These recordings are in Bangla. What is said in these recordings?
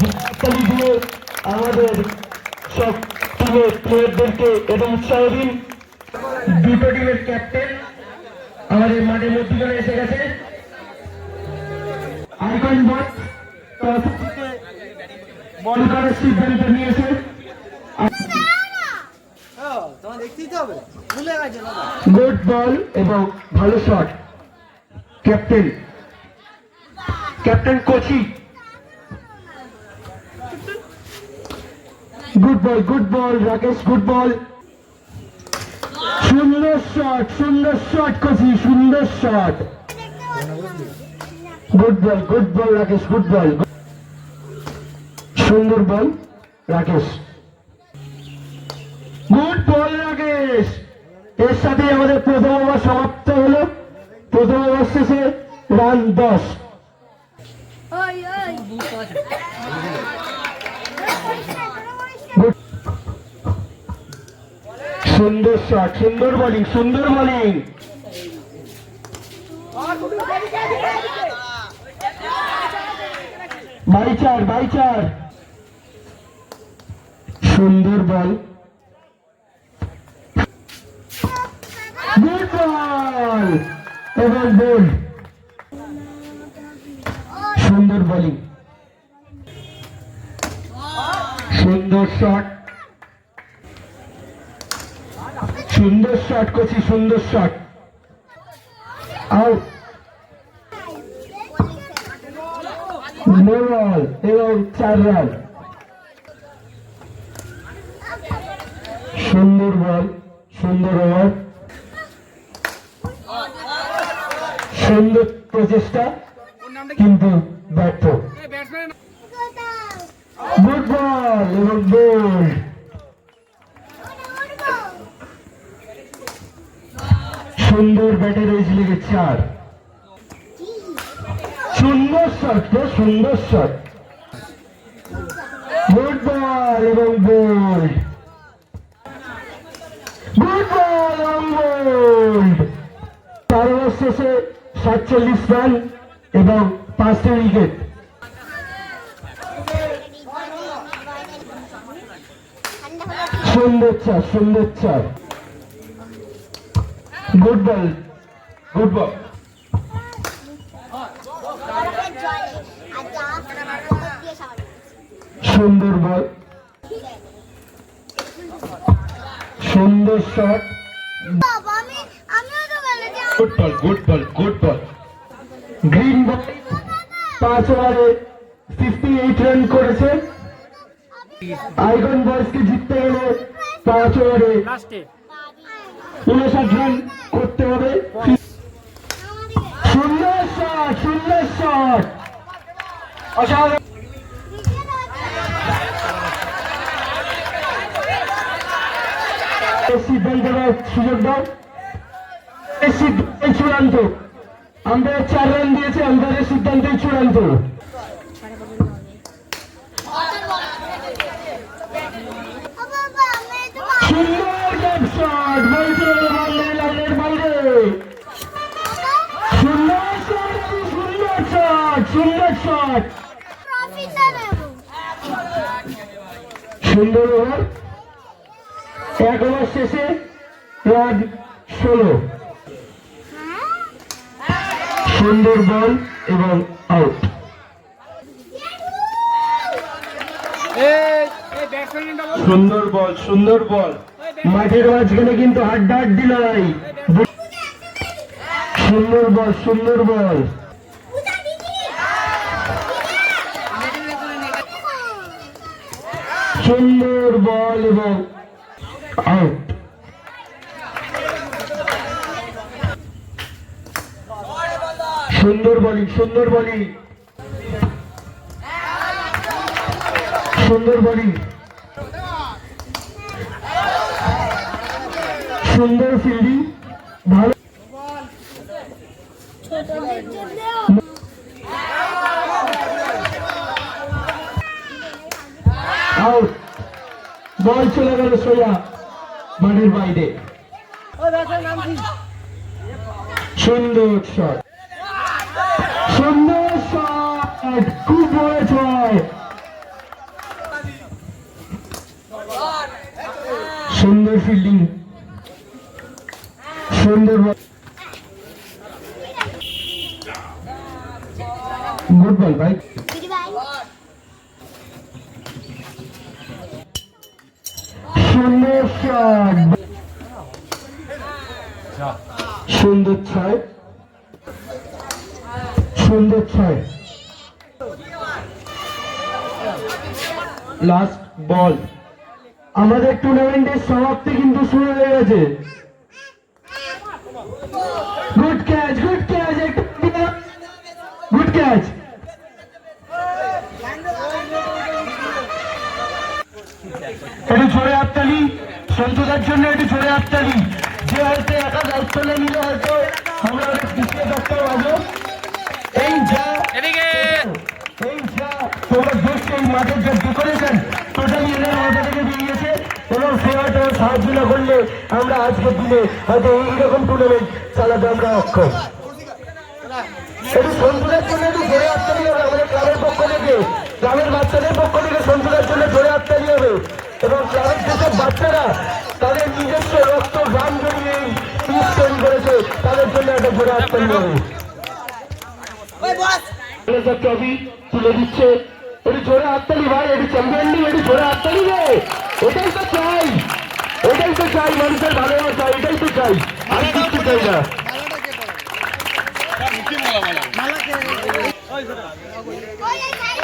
হাততালি দিয়ে আমাদের সব টিমের প্লেয়ারদেরকে এটা উৎসাহ দিন। দুটো টিমের ক্যাপ্টেন আমাদের মাঠের এসে গেছে। আইকন বট বল করার সিদ্ধান্ত নিয়েছে। গুড বল এবং ভালো shot. Captain captain Kochi. Good ball good ball Rakesh good ball সুন্দর শট সুন্দর শট কোচি সুন্দর shot good ball good ball Rakesh good ball সুন্দর ball Rakesh good ball Rakesh এর সাথে আমাদের প্রথম ওভার সমাপ্ত হলো। প্রথম ওভার শেষে রান দশ। ওই ওই। সুন্দর শট সুন্দর বোলিং সুন্দর বোলিং বাই চার বাই চার। সুন্দর বল গুড বল এবং বল সুন্দর বোলিং সুন্দর শট সুন্দর শট করছি সুন্দর শট আউট বল এবং চার রান সুন্দর বল সুন্দর ওভার সুন্দর প্রচেষ্টা, কিন্তু ব্যর্থ। গুড বল এবং গোল সুন্দর ব্যাটে রয়েছে লেগে চার। সুন্দর শট সুন্দর শট গুড বল এবং বোল্ড গুড বল এবং বোল্ড চার ওভার শেষে সাতচল্লিশ রান এবং পাঁচটি উইকেট সুন্দর চার সুন্দর চার গুড বল গুড বল সুন্দর বল সুন্দর shot good ball good ball good ball green ball পাঁচ ওভারে ফিফটি এইট রান করেছে। আইগন বয়সকে জিততে গেলে পাঁচ ওভারে উনষাট করতে হবে। সুন্দর শট সুন্দর শট অসাধারণ সুযোগ দাও। চূড়ান্ত। আমরা চার রান দিয়েছি আমাদের সিদ্ধান্তই চূড়ান্ত ও বাবা আমি তো সুন্দর গ্যাপ শট বলছে বললে লাইনের বাইরে সুন্দর শট সুন্দর শট সুন্দর শট। সুন্দর ওভার। এক ওভার শেষে রান ষোলো। সুন্দর বল এবং আউট। সুন্দর বল সুন্দর বল। মাঠের মাঝখানে কিন্তু হাড্ডাহাড্ডি লড়াই। সুন্দর বল সুন্দর বল। সুন্দর বল এবং সুন্দর বলি সুন্দর বলি। সুন্দর বলি। সুন্দর ফিল্ডিং ভালো। বল চলে গেল সোজা মাঠের বাইরে। সুন্দর শট সুন্দর শট খুব বড় ছয় সুন্দর ফিল্ডিং সুন্দর গুড বল ভাই দিদি ভাই সুন্দর ছয়। সুন্দর ছয়। লাস্ট বল আমাদের টুর্নামেন্টের সমাপ্তি কিন্তু শুরু হয়ে গেছে। Good catch good catch good catch একটু জোরে হাততালি। সন্তুদার জন্য একটু জোরে হাততালি। যে হয়তো একা দায়িত্ব নিয়ে নিলে হয়তো আমরা অনেক পিছিয়ে থাকতে পারব এই যা এই যা তোমরা দেখছ এই মাঠের যে ডেকোরেশন টোটালি এদের মাথা থেকে বেরিয়েছে এবং সে হয়তো সাহায্য না করলে আমরা আজকের দিনে হয়তো এইরকম টুর্নামেন্ট চালাতে আমরা অক্ষম। একটু সন্তুদার জন্য একটু জোরে হাততালি আমাদের ক্লাবের পক্ষ থেকে। গ্রামের বাচ্চাদের পক্ষ থেকে সন্তুদার জন্য জোরে এবং ক্লাবের যেসব বাচ্চারা তাদের নিজস্ব রক্ত গান জড়িয়ে এই পিচ তৈরি করেছে তাদের জন্য একটা জোরে হাততালি হবে ম্যানেজার ট্রফি তুলে দিচ্ছে একটু জোরে হাততালি ভাই একটু চ্যাম্পিয়ন নিয়ে একটু জোরে হাততালি রে। এটাই তো চাই এটাই তো চাই মানুষের ভালোবাসা এটাই তো চাই। আর কিছু চাই না। ওই এই সাইড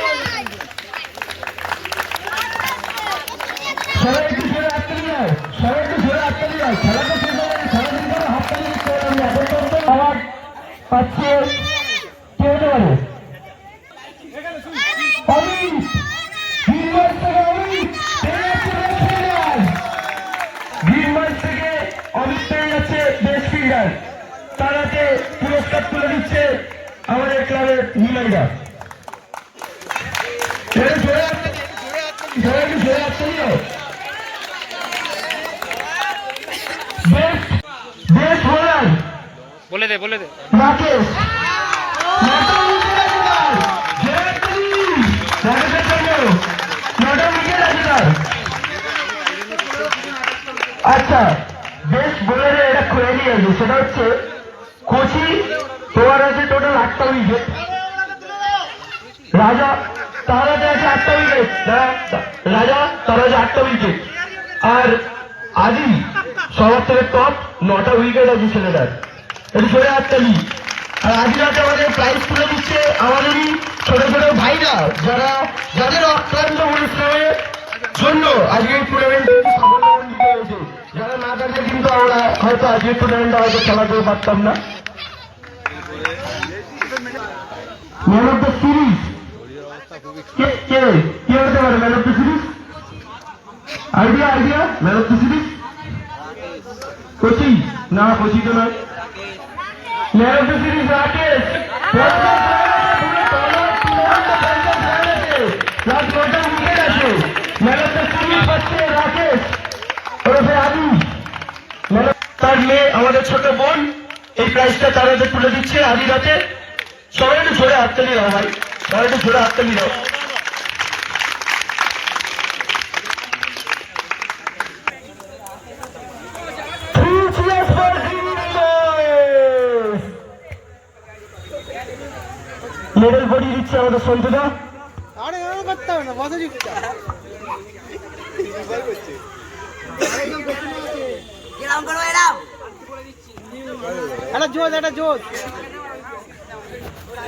সবাই একটু দাও খেলা দিন করে হাততালি আবার পাচ্ছে কে থেকে অমিত, পেয়ে যাচ্ছে বেস্ট ফিল্ডার গ্রিনবার্ড থেকে দিচ্ছে আমাদের ক্লাবের জোরে জোরে জোরে হাততালি দাও বেস্ট বেস্ট বোলার বলে দে বলে দে। আছে আছে আচ্ছা বেস্ট বোলারে এটা খুলে নিয়ে আছে সেটা হচ্ছে, কোচি, তোমার আছে টোটাল আটটা উইকেট রাজা, তার হাতে আছে আটটা উইকেট রাজা, তার আছে আটটা উইকেট আর আদি সবার থেকে টপ নটা উইকেট আছে ছেলেটার। একটু জোরে হাততালি আর আদি রাতে আমাদের প্রাইজ তুলে দিচ্ছে আমাদেরই ছোট ছোট ভাইরা যারা যাদের অক্লান্ত পরিশ্রমের জন্য আজকে এই টুর্নামেন্টে যারা না থাকলে কিন্তু আমরা হয়তো আজকের টুর্নামেন্টটা হয়তো খেলাতে পারতাম না। ম্যান অফ দ্য সিরিজ কে কে কে হতে পারে man of the series idea idea man of the series Kochi না কোচি তো নয়। Man of man of the series মেয়ে, আমাদের ছোট বোন, এই প্রাইজটা তার হাতে তুলে দিচ্ছে আদি রাতে সবাই একটু ঝরে হাততালি দাও ভাই, সবাই একটু ঝরে হাততালি দাও। মেডেল পড়িয়ে দিচ্ছে আমাদের সন্তুদা। আরে ও করতে হবে না বসে দিচ্ছে একটা জোশ একটা জোশ।